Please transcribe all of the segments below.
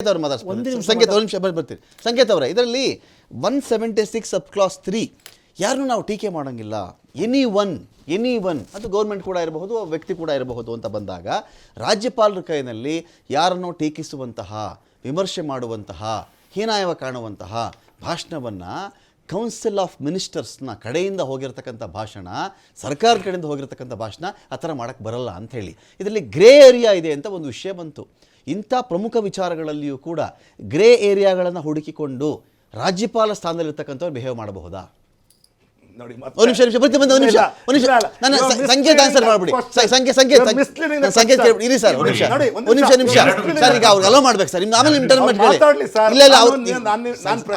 ಅವ್ರು ಮಾತಾಡ್ತಾರೆ ಸಂಕೇತ ಒಂದು ನಿಮಿಷ ಬರ್ತೀರಿ ಸಂಕೇತ ಅವರ ಇದರಲ್ಲಿ one seventy six up clause three ಯಾರನ್ನು ನಾವು ಟೀಕೆ ಮಾಡೋಂಗಿಲ್ಲ. ಎನಿ ಒನ್ ಎನಿ ಒನ್ ಅದು ಗೌರ್ಮೆಂಟ್ ಕೂಡ ಇರಬಹುದು ವ್ಯಕ್ತಿ ಕೂಡ ಇರಬಹುದು ಅಂತ ಬಂದಾಗ ರಾಜ್ಯಪಾಲರ ಕೈನಲ್ಲಿ ಯಾರನ್ನು ಟೀಕಿಸುವಂತಹ ವಿಮರ್ಶೆ ಮಾಡುವಂತಹ ಹೀನಾಯವ ಕಾಣುವಂತಹ ಭಾಷಣವನ್ನು ಕೌನ್ಸಿಲ್ ಆಫ್ ಮಿನಿಸ್ಟರ್ಸ್ನ ಕಡೆಯಿಂದ ಹೋಗಿರ್ತಕ್ಕಂಥ ಭಾಷಣ ಸರ್ಕಾರ ಕಡೆಯಿಂದ ಹೋಗಿರ್ತಕ್ಕಂಥ ಭಾಷಣ ಆ ಥರ ಮಾಡೋಕ್ಕೆ ಬರಲ್ಲ ಅಂಥೇಳಿ ಇದರಲ್ಲಿ ಗ್ರೇ ಏರಿಯಾ ಇದೆ ಅಂತ ಒಂದು ವಿಷಯ ಬಂತು. ಇಂಥ ಪ್ರಮುಖ ವಿಚಾರಗಳಲ್ಲಿಯೂ ಕೂಡ ಗ್ರೇ ಏರಿಯಾಗಳನ್ನು ಹುಡುಕಿಕೊಂಡು ರಾಜ್ಯಪಾಲ ಸ್ಥಾನದಲ್ಲಿರ್ತಕ್ಕಂಥವ್ರು ಬಿಹೇವ್ ಮಾಡಬಹುದಾ? ನೋಡಿ ಒಂದು ನಿಮಿಷ ನಿಮಿಷ ಬಂದೆ ಒಂದು ನಿಮಿಷ ಒಂದು ನಿಮಿಷ. ನನ್ನ ಸಂಕೇತ ಆನ್ಸರ್ ಮಾಡ್ಬಿಡಿ. ಸಂಖ್ಯೆ ನನ್ನ ಸಂಖ್ಯೆ ಕೇಳ್ಬಿಡಿ ಇರಿ ಸರ್ ಒಂದು ನಿಮಿಷ. ನೋಡಿ, ಒಂದು ನಿಮಿಷ. ನಿಮಿಷ ಸರ್ ಈಗ ಅವ್ರಿಗೆ ಅಲೋ ಮಾಡ್ಬೇಕು ಸರ್. ನಿಮ್ದು ಆಮೇಲೆ ನಿಮ್ಮ ಟರ್ನ್ ಮಾಡಿ ಇಲ್ಲ ಇಲ್ಲ ಅವ್ರು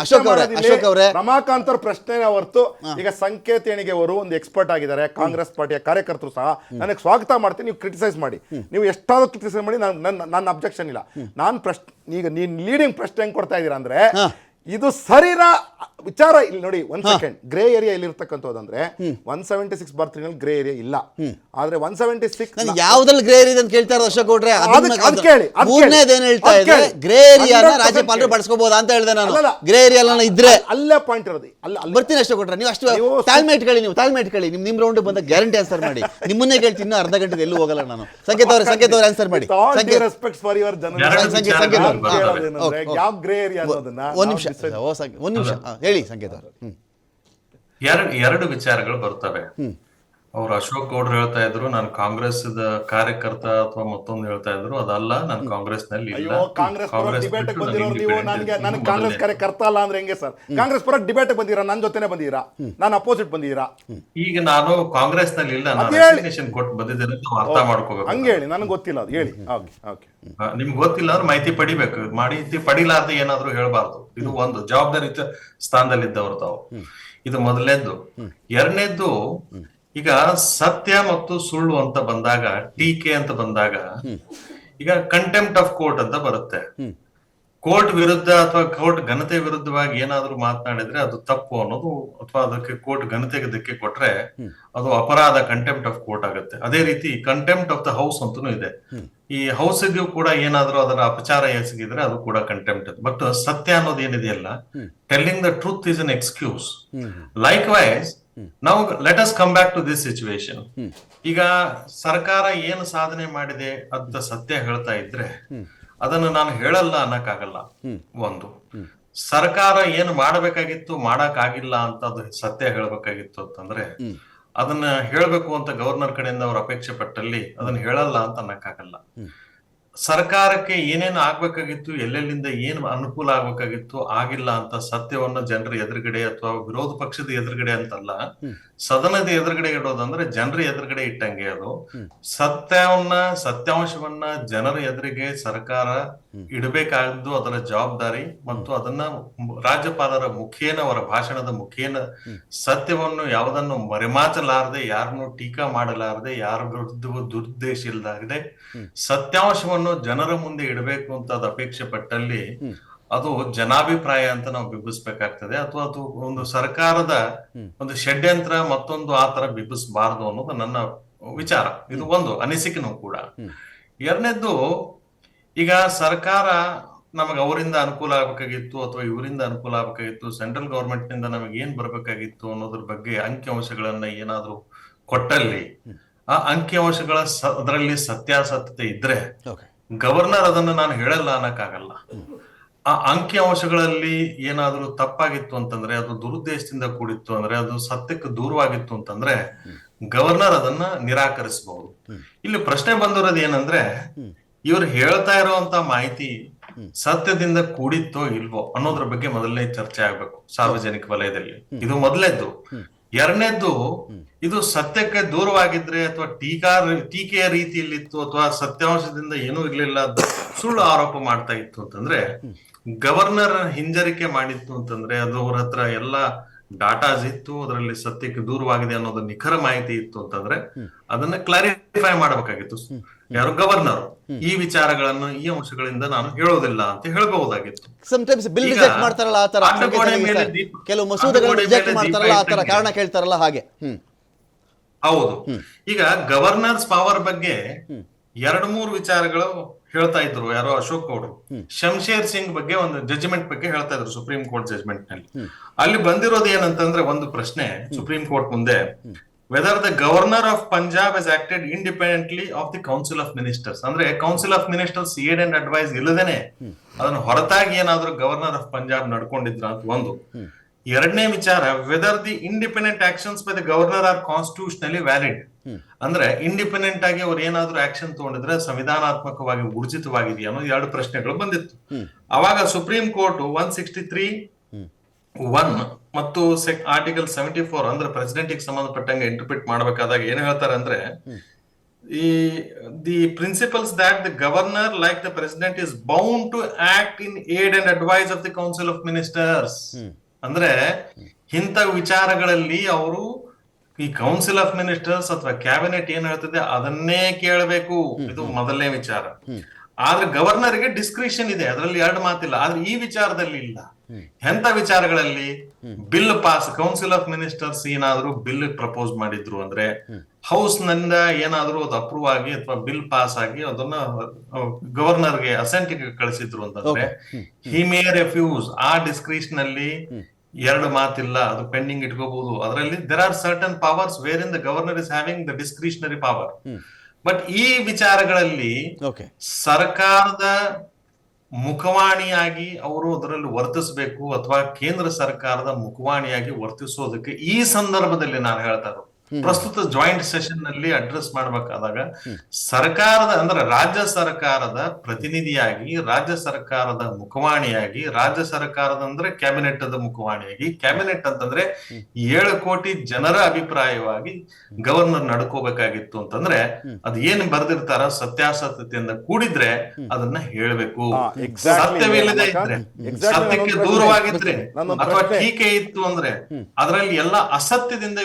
ಅಶೋಕ್ ಅವರೇ ಅಶೋಕ್ ಅವರೇ. ರಮಾಕಾಂತ್ ಅವ್ರ ಪ್ರಶ್ನೆ ಹೊರತು ಈಗ ಸಂಕೇತ ಏಣಿಗೆ ಅವರು ಒಂದು ಎಕ್ಸ್ಪರ್ಟ್ ಆಗಿದ್ದಾರೆ ಕಾಂಗ್ರೆಸ್ ಪಾರ್ಟಿಯ ಕಾರ್ಯಕರ್ತರು ಸಹ. ನನಗೆ ಸ್ವಾಗತ ಮಾಡ್ತೀನಿ ನೀವು ಕ್ರಿಟಿಸೈಸ್ ಮಾಡಿ. ನೀವು ಎಷ್ಟಾದ್ರೂ ಕ್ರಿಟಿಸೈಸ್ ಮಾಡಿ ನಾನು ನನ್ನ ನನ್ನ ಅಬ್ಜೆಕ್ಷನ್ ಇಲ್ಲ. ನಾನು ಪ್ರಶ್ನೆ ಈಗ ನೀನ್ ಲೀಡಿಂಗ್ ಪ್ರಶ್ನೆ ಹೆಂಗ್ ಕೊಡ್ತಾ ಇದ್ದೀರಾ ಅಂದ್ರೆ. ಇದು ಸರಿರ ವಿಚಾರ ಇಲ್ಲಿ ನೋಡಿ ಒಂದ್ ಸೆಕೆಂಡ್ ಗ್ರೇ ಏರಿಯಾ ಇಲ್ಲಿ ಇರ್ತಕ್ಕಂಥದ್ದು ಒನ್ ಸೆವೆಂಟಿ ಸಿಕ್ಸ್ ಬರ್ತ್ರಿನಲ್ಲಿ ಗ್ರೇ ಏರಿಯಾ ಇಲ್ಲ. ಆದ್ರೆ ಒನ್ ಸೆವೆಂಟಿ ಸಿಕ್ಸ್ ಯಾವ್ದ್ರಲ್ಲಿ ಗ್ರೇ ಏರಿಯಾ ಅಂತ ಕೇಳ್ತಾರೆ ಇರೋದು ಅಶೋಕ್ ಗೌಡ್ರೆ? ಅದಕ್ಕೆ- ಕೇಳಿ, ಅದ್ ಕೇಳಿ. ಮೂರನೇದೇನು ಹೇಳ್ತಾ ಇದೆ ಗ್ರೇ ಏರಿಯಾನ 100% ರಾಜ್ಯಪಾಲರು ಕೇಳಿ. ಅಂತ ಹೇಳಿದೆ ನಾನು. ಗ್ರೇ ಏರಿಯಾ ಇದ್ರೆ ಅಲ್ಲೇ ಪಾಯಿಂಟ್ ಇರೋದು ಅಲ್ಲ ಬರ್ತೀನಿ ಅಷ್ಟೇ ಕೊಟ್ರೆ ನೀವು ಅಷ್ಟು ತಾಳ್ಮೆ ಇಟ್ಕೊಳ್ಳಿ ನೀವು ತಾಳ್ಮೆ ಇಟ್ಕೊಳ್ಳಿ ನಿಮ್ ನಿಮ್ ರೌಂಡ್ ಬಂದ ಗ್ಯಾರಂಟಿ ಆನ್ಸರ್ ಮಾಡಿ. ನಿಮ್ಮನ್ನೇ ಕೇಳ್ತೀನಿ ಇನ್ನೂ ಅರ್ಧ ಗಂಟೆ ಎಲ್ಲೂ ಹೋಗಲ್ಲ ನಾನು. ಸಂಕೇತ ಅವ್ರ ಸಂಕೇತ ಅವರ ಆನ್ಸರ್ ಮಾಡಿ. ಸಂಕೇತ ರೆಸ್ಪೆಕ್ಟ್ ಫಾರ್ ಯುವರ್ ಸಂಕೇತ. ಯಾವ ಗ್ರೇ ಏರಿಯಾ ಅನ್ನೋದನ್ನ ಒಂದ್ ನಿಮಿಷ. ಒಂದ್ ನಿಮಿಷ. ಹೇಳಿ ಸಂಕೇತ. ಎರಡು ಎರಡು ವಿಚಾರಗಳು ಬರ್ತವೆ. ಅವ್ರು ಅಶೋಕ್ ಗೌಡ್ರು ಹೇಳ್ತಾ ಇದ್ರು ನಾನು ಕಾಂಗ್ರೆಸ್ ಕಾರ್ಯಕರ್ತ ಅಥವಾ ಮತ್ತೊಂದು ಹೇಳ್ತಾ ಇದ್ರು ಅದಲ್ಲ ನಾನು ಕಾಂಗ್ರೆಸ್ನಲ್ಲಿ ಇಲ್ಲ. ಅಯ್ಯೋ ಕಾಂಗ್ರೆಸ್ ಪರ ಡಿಬೇಟ್ ಬಂದಿರೋರು ನೀವು ನನಗೆ ನನಗೆ ಕಾಂಗ್ರೆಸ್ ಕಾರ್ಯಕರ್ತ ಅಲ್ಲ ಅಂದ್ರೆ ಹೆಂಗೆ ಸರ್? ಕಾಂಗ್ರೆಸ್ ಪರ ಡಿಬೇಟ್ ಬಂದಿರಾ? ನನ್ನ ಜೊತೆನೆ ಬಂದಿರಾ? ನಾನು ಅಪೋಸಿಟ್ ಬಂದಿರಾ? ಈಗ ನಾನು ಕಾಂಗ್ರೆಸ್ನಲ್ಲಿ ಇಲ್ಲ ನಾನು. ಕೊಟ್ಟು ಬಂದಿದ್ದೇನೆ ಅರ್ಥ ಮಾಡ್ಕೋಬೇಕು. ಹಂಗೆ ಹೇಳಿ ನನಗೆ ಗೊತ್ತಿಲ್ಲ ಅದು. ಹೇಳಿ. Okay okay. ನಿಮ್ಗೆ ಗೊತ್ತಿಲ್ಲ ಅಂದ್ರೆ ಮಾಹಿತಿ ಪಡಿಬೇಕು. ಮಾಹಿತಿ ಪಡಿಲಾರ್ದೆ ಏನಾದ್ರೂ ಹೇಳ್ಬಾರ್ದು. ಇದು ಒಂದು ಜವಾಬ್ದಾರಿಯುತ ಸ್ಥಾನದಲ್ಲಿದ್ದವ್ರು ತಾವು. ಇದು ಮೊದಲನೇದ್ದು. ಎರಡನೇದ್ದು ಈಗ ಸತ್ಯ ಮತ್ತು ಸುಳ್ಳು ಅಂತ ಬಂದಾಗ ಟೀಕೆ ಅಂತ ಬಂದಾಗ ಈಗ ಕಂಟೆಂಪ್ಟ್ ಆಫ್ ಕೋರ್ಟ್ ಅಂತ ಬರುತ್ತೆ. ಕೋರ್ಟ್ ವಿರುದ್ಧ ಅಥವಾ ಕೋರ್ಟ್ ಘನತೆ ವಿರುದ್ಧವಾಗಿ ಏನಾದ್ರೂ ಮಾತನಾಡಿದ್ರೆ ಅದು ತಪ್ಪು ಅನ್ನೋದು ಅಥವಾ ಅದಕ್ಕೆ ಕೋರ್ಟ್ ಘನತೆಗೆ ಧಕ್ಕೆ ಕೊಟ್ರೆ ಅದು ಅಪರಾಧ ಕಂಟೆಂಪ್ಟ್ ಆಫ್ ಕೋರ್ಟ್ ಆಗುತ್ತೆ. ಅದೇ ರೀತಿ ಕಂಟೆಂಪ್ಟ್ ಆಫ್ ದ ಹೌಸ್ ಅಂತನೂ ಇದೆ. ಈ ಹೌಸ್ಗೂ ಕೂಡ ಏನಾದ್ರೂ ಅದರ ಅಪಚಾರ ಎಸಗಿದ್ರೆ ಅದು ಕೂಡ ಕಂಟೆಂಪ್ಟ್ ಬಟ್ ಸತ್ಯ ಅನ್ನೋದು ಏನಿದೆಯಲ್ಲ telling the truth is an excuse likewise ನಾವು let us come back to this situation ಈಗ ಸರ್ಕಾರ ಏನು ಸಾಧನೆ ಮಾಡಿದೆ ಅಂತ ಸತ್ಯ ಹೇಳ್ತಾ ಇದ್ರೆ ಅದನ್ನು ನಾನು ಹೇಳಲ್ಲ ಅನ್ನಕ್ಕಾಗಲ್ಲ. ಒಂದು. ಸರ್ಕಾರ ಏನು ಮಾಡಬೇಕಾಗಿತ್ತು ಮಾಡಕ್ ಆಗಿಲ್ಲ ಅಂತ ಅದು ಸತ್ಯ ಹೇಳ್ಬೇಕಾಗಿತ್ತು ಅಂತಂದ್ರೆ ಅದನ್ನ ಹೇಳ್ಬೇಕು ಅಂತ ಗವರ್ನರ್ ಕಡೆಯಿಂದ ಅವ್ರ ಅಪೇಕ್ಷೆ ಪಟ್ಟಲ್ಲಿ ಅದನ್ನ ಹೇಳಲ್ಲ ಅಂತ ಅನ್ನಕ್ಕಾಗಲ್ಲ. ಸರ್ಕಾರಕ್ಕೆ ಏನೇನು ಆಗ್ಬೇಕಾಗಿತ್ತು, ಎಲ್ಲೆಲ್ಲಿಂದ ಏನು ಅನುಕೂಲ ಆಗ್ಬೇಕಾಗಿತ್ತು, ಆಗಿಲ್ಲ ಅಂತ ಸತ್ಯವನ್ನ ಜನರ ಎದುರುಗಡೆ ಅಥವಾ ವಿರೋಧ ಪಕ್ಷದ ಎದುರುಗಡೆ ಅಂತಲ್ಲ ಸದನದ ಎದುರುಗಡೆ ಇಡೋದಂದ್ರೆ ಜನರ ಎದುರುಗಡೆ ಇಟ್ಟಂಗೆ ಅದು. ಸತ್ಯವನ್ನ ಸತ್ಯಾಂಶವನ್ನ ಜನರ ಎದುರಿಗೆ ಸರ್ಕಾರ ಇಡಬೇಕಾದ್ದು ಅದರ ಜವಾಬ್ದಾರಿ ಮತ್ತು ಅದನ್ನ ರಾಜ್ಯಪಾಲರ ಮುಖೇನ ಅವರ ಭಾಷಣದ ಮುಖೇನ ಸತ್ಯವನ್ನು ಯಾವುದನ್ನು ಮರೆಮಾಚಲಾರದೆ ಯಾರನ್ನು ಟೀಕಾ ಮಾಡಲಾರದೆ ಯಾರ ವಿರುದ್ಧವೂ ದುರುದ್ದೇಶ ಇಲ್ಲದಾಗದೆ ಸತ್ಯಾಂಶವನ್ನು ಜನರ ಮುಂದೆ ಇಡಬೇಕು ಅಂತ ಅದು ಅಪೇಕ್ಷೆ ಪಟ್ಟಲ್ಲಿ ಅದು ಜನಾಭಿಪ್ರಾಯ ಅಂತ ನಾವು ಬಿಂಬಿಸ್ಬೇಕಾಗ್ತದೆ. ಅಥವಾ ಅದು ಒಂದು ಸರ್ಕಾರದ ಒಂದು ಷಡ್ಯಂತ್ರ ಮತ್ತೊಂದು ಆತರ ತರ ಬಿಂಬಿಸಬಾರದು ಅನ್ನೋದು ನನ್ನ ವಿಚಾರ. ಇದು ಒಂದು ಅನಿಸಿಕೆನೂ ಕೂಡ. ಎರಡನೇದ್ದು ಈಗ ಸರ್ಕಾರ ನಮಗೆ ಅವರಿಂದ ಅನುಕೂಲ ಆಗ್ಬೇಕಾಗಿತ್ತು ಅಥವಾ ಇವರಿಂದ ಅನುಕೂಲ ಆಗ್ಬೇಕಾಗಿತ್ತು ಸೆಂಟ್ರಲ್ ಗವರ್ಮೆಂಟ್ನಿಂದ ನಮಗೆ ಏನ್ ಬರ್ಬೇಕಾಗಿತ್ತು ಅನ್ನೋದ್ರ ಬಗ್ಗೆ ಅಂಕಿಅಂಶಗಳನ್ನ ಏನಾದ್ರೂ ಕೊಟ್ಟಲ್ಲಿ ಆ ಅಂಕಿಅಂಶಗಳ ಅದರಲ್ಲಿ ಸತ್ಯಾಸತ್ಯತೆ ಇದ್ರೆ ಗವರ್ನರ್ ಅದನ್ನ ನಾನು ಹೇಳಲ್ಲ ಅನ್ನಕ್ಕಾಗಲ್ಲ. ಆ ಅಂಕಿ ಅಂಶಗಳಲ್ಲಿ ಏನಾದ್ರೂ ತಪ್ಪಾಗಿತ್ತು ಅಂತಂದ್ರೆ ಅದು ದುರುದ್ದೇಶದಿಂದ ಕೂಡಿತ್ತು ಅಂದ್ರೆ ಅದು ಸತ್ಯಕ್ಕೆ ದೂರವಾಗಿತ್ತು ಅಂತಂದ್ರೆ ಗವರ್ನರ್ ಅದನ್ನ ನಿರಾಕರಿಸಬಹುದು ಇಲ್ಲಿ ಪ್ರಶ್ನೆ ಬಂದಿರೋದು ಏನಂದ್ರೆ ಇವ್ರು ಹೇಳ್ತಾ ಇರುವಂತ ಮಾಹಿತಿ ಸತ್ಯದಿಂದ ಕೂಡಿತ್ತೋ ಇಲ್ವೋ ಅನ್ನೋದ್ರ ಬಗ್ಗೆ ಮೊದಲನೇ ಚರ್ಚೆ ಆಗ್ಬೇಕು ಸಾರ್ವಜನಿಕ ವಲಯದಲ್ಲಿ. ಇದು ಮೊದಲನೇದ್ದು. ಎರಡನೇದ್ದು ಇದು ಸತ್ಯಕ್ಕೆ ದೂರವಾಗಿದ್ರೆ ಅಥವಾ ಟೀಕಾ ಟೀಕೆಯ ರೀತಿಯಲ್ಲಿತ್ತು ಅಥವಾ ಸತ್ಯಾಂಶದಿಂದ ಏನೂ ಇರ್ಲಿಲ್ಲ ಸುಳ್ಳು ಆರೋಪ ಮಾಡ್ತಾ ಇತ್ತು ಅಂತಂದ್ರೆ ಗವರ್ನರ್ ಹಿಂಜರಿಕೆ ಮಾಡಿತ್ತು ಅಂತಂದ್ರೆ ಅದು ಅವ್ರ ಹತ್ರ ಎಲ್ಲ ಡಾಟಾಸ್ ಇತ್ತು ಅದರಲ್ಲಿ ಸತ್ಯಕ್ಕೆ ದೂರವಾಗಿದೆ ಅನ್ನೋದು ನಿಖರ ಮಾಹಿತಿ ಇತ್ತು ಅಂತಂದ್ರೆ ಅದನ್ನ ಕ್ಲಾರಿಫೈ ಮಾಡಬೇಕಾಗಿತ್ತು. ಯಾರು ಗವರ್ನರ್? ಈ ವಿಚಾರಗಳನ್ನು ಈ ಅಂಶಗಳಿಂದ ನಾನು ಹೇಳೋದಿಲ್ಲ ಅಂತ ಹೇಳಬಹುದಾಗಿತ್ತು. ಸಮಟೈಮ್ಸ್ ಬಿಲ್ ರಿಜೆಕ್ಟ್ ಮಾಡ್ತಾರಲ್ಲ ಆ ತರ ಕೆಲವು ಮಸೂದೆಗಳು ರಿಜೆಕ್ಟ್ ಮೇಲೆ ಮಾಡ್ತಾರಲ್ಲ ಆ ತರ ಕಾರಣ ಕೇಳ್ತಾರಲ್ಲ ಹಾಗೆ. ಹೌದು. ಈಗ ಗವರ್ನರ್ಸ್ ಪವರ್ ಬಗ್ಗೆ ಎರಡು ಮೂರು ವಿಚಾರಗಳು ಹೇಳ್ತಾ ಇದ್ರು ಯಾರೋ ಅಶೋಕ್ ಅವರು. ಶಂಶೇರ್ ಸಿಂಗ್ ಬಗ್ಗೆ ಒಂದು ಜಡ್ಜ್ಮೆಂಟ್ ಬಗ್ಗೆ ಹೇಳ್ತಾ ಇದ್ರು ಸುಪ್ರೀಂ ಕೋರ್ಟ್ ಜಜ್ಮೆಂಟ್ನಲ್ಲಿ. ಅಲ್ಲಿ ಬಂದಿರೋದು ಏನಂತಂದ್ರೆ ಒಂದು ಪ್ರಶ್ನೆ ಸುಪ್ರೀಂ ಕೋರ್ಟ್ ಮುಂದೆ. Whether the governor of Punjab as acted independently of the council of ministers ಅಂದ್ರೆ council of ministers aid and advice ಇಲ್ಲದೇನೆ ಅದನ್ನ ಹೊರತಾಗಿ ಏನಾದ್ರೂ ಗವರ್ನರ್ ಆಫ್ ಪಂಜಾಬ್ ನಡ್ಕೊಂಡಿದ್ರ ಅಂತ ಒಂದು. ಎರಡನೇ ವಿಚಾರ whether the independent actions by the governor are constitutionally valid ಅಂದ್ರೆ ಇಂಡಿಪೆಂಡೆಂಟ್ ಆಗಿ ಅವ್ರು ಏನಾದ್ರು ಆಕ್ಷನ್ ತಗೊಂಡಿದ್ರೆ ಸಂವಿಧಾನಾತ್ಮಕವಾಗಿ ಊರ್ಜಿತವಾಗಿದೆಯಾ ಅನ್ನೋ ಎರಡು ಪ್ರಶ್ನೆಗಳು ಬಂದಿತ್ತು. ಅವಾಗ supreme court one sixty three one ಮತ್ತು ಆರ್ಟಿಕಲ್ ಸೆವೆಂಟಿ ಫೋರ್ ಅಂದ್ರೆ ಪ್ರೆಸಿಡೆಂಟ್ಗೆ ಸಂಬಂಧಪಟ್ಟಂಗೆ ಇಂಟರ್ಪ್ರಿಟ್ ಮಾಡಬೇಕಾದಾಗ ಏನ್ ಹೇಳ್ತಾರೆ ಅಂದ್ರೆ ಈ the principles that the governor like the president is bound to act in aid and advice of the council of ministers ಅಂದ್ರೆ ಇಂಥ ವಿಚಾರಗಳಲ್ಲಿ ಅವರು ಈ ಕೌನ್ಸಿಲ್ ಆಫ್ ಮಿನಿಸ್ಟರ್ಸ್ ಅಥವಾ ಕ್ಯಾಬಿನೆಟ್ ಏನ್ ಹೇಳ್ತದೆ ಅದನ್ನೇ ಕೇಳಬೇಕು. ಇದು ಮೊದಲನೇ ವಿಚಾರ. ಆದ್ರೆ ಗವರ್ನರ್ಗೆ ಡಿಸ್ಕ್ರಿಷನ್ ಇದೆ ಅದರಲ್ಲಿ ಎರಡು ಮಾತಿಲ್ಲ. ಆದ್ರೆ ಈ ವಿಚಾರದಲ್ಲಿ ಇಲ್ಲ. ಎಂತ ವಿಚಾರಗಳಲ್ಲಿ bill pass council of ministers ಏನಾದ್ರು ಬಿಲ್ ಪ್ರಪೋಸ್ ಮಾಡಿದ್ರು ಅಂದ್ರೆ ಹೌಸ್ನಿಂದ ಏನಾದ್ರು ಅದು ಅಪ್ರೂವ್ ಆಗಿ ಅಥವಾ ಬಿಲ್ ಪಾಸ್ ಆಗಿ ಅದನ್ನ ಗವರ್ನರ್ಗೆ ಅಸೆಂಟ್ ಕಳಿಸಿದ್ರು ಅಂತಂದ್ರೆ ಹಿ ಮೇ ರೆಫ್ಯೂಸ್ ಆ ಡಿಸ್ಕ್ರಿಷನ್ ಅಲ್ಲಿ ಎರಡು ಮಾತಿಲ್ಲ ಅದು ಪೆಂಡಿಂಗ್ ಇಟ್ಕೋಬಹುದು ಅದರಲ್ಲಿ there are certain powers where in the governor is having the discretionary power but ಈ ವಿಚಾರಗಳಲ್ಲಿ ಸರ್ಕಾರದ ಮುಖವಾಣಿಯಾಗಿ ಅವರು ಅದರಲ್ಲಿ ವರ್ತಿಸಬೇಕು ಅಥವಾ ಕೇಂದ್ರ ಸರ್ಕಾರದ ಮುಖವಾಣಿಯಾಗಿ ವರ್ತಿಸೋದಕ್ಕೆ ಈ ಸಂದರ್ಭದಲ್ಲಿ ನಾನು ಹೇಳ್ತಾ ಇರೋದು. ಪ್ರಸ್ತುತ ಜಾಯಿಂಟ್ ಸೆಷನ್ನಲ್ಲಿ ಅಡ್ರೆಸ್ ಮಾಡಬೇಕಾದಾಗ ಸರ್ಕಾರದ ಅಂದ್ರೆ ರಾಜ್ಯ ಸರ್ಕಾರದ ಪ್ರತಿನಿಧಿಯಾಗಿ ರಾಜ್ಯ ಸರ್ಕಾರದ ಮುಖವಾಣಿಯಾಗಿ ರಾಜ್ಯ ಸರ್ಕಾರದ ಅಂದ್ರೆ ಕ್ಯಾಬಿನೆಟ್ ಅದ ಮುಖವಾಣಿಯಾಗಿ ಕ್ಯಾಬಿನೆಟ್ ಅಂತಂದ್ರೆ ಏಳು ಕೋಟಿ ಜನರ ಅಭಿಪ್ರಾಯವಾಗಿ ಗವರ್ನರ್ ನಡ್ಕೋಬೇಕಾಗಿತ್ತು ಅಂತಂದ್ರೆ ಅದ್ ಏನ್ ಬರ್ದಿರ್ತಾರ ಸತ್ಯಾಸತ್ಯತೆಯಿಂದ ಕೂಡಿದ್ರೆ ಅದನ್ನ ಹೇಳಬೇಕು. ಸತ್ಯವಿಲ್ಲದೆ ಇದ್ರೆ. ಸತ್ಯಕ್ಕೆ ದೂರವಾಗಿದ್ರೆ ಅಥವಾ ಟೀಕೆ ಇತ್ತು ಅಂದ್ರೆ ಅದರಲ್ಲಿ ಎಲ್ಲಾ ಅಸತ್ಯದಿಂದ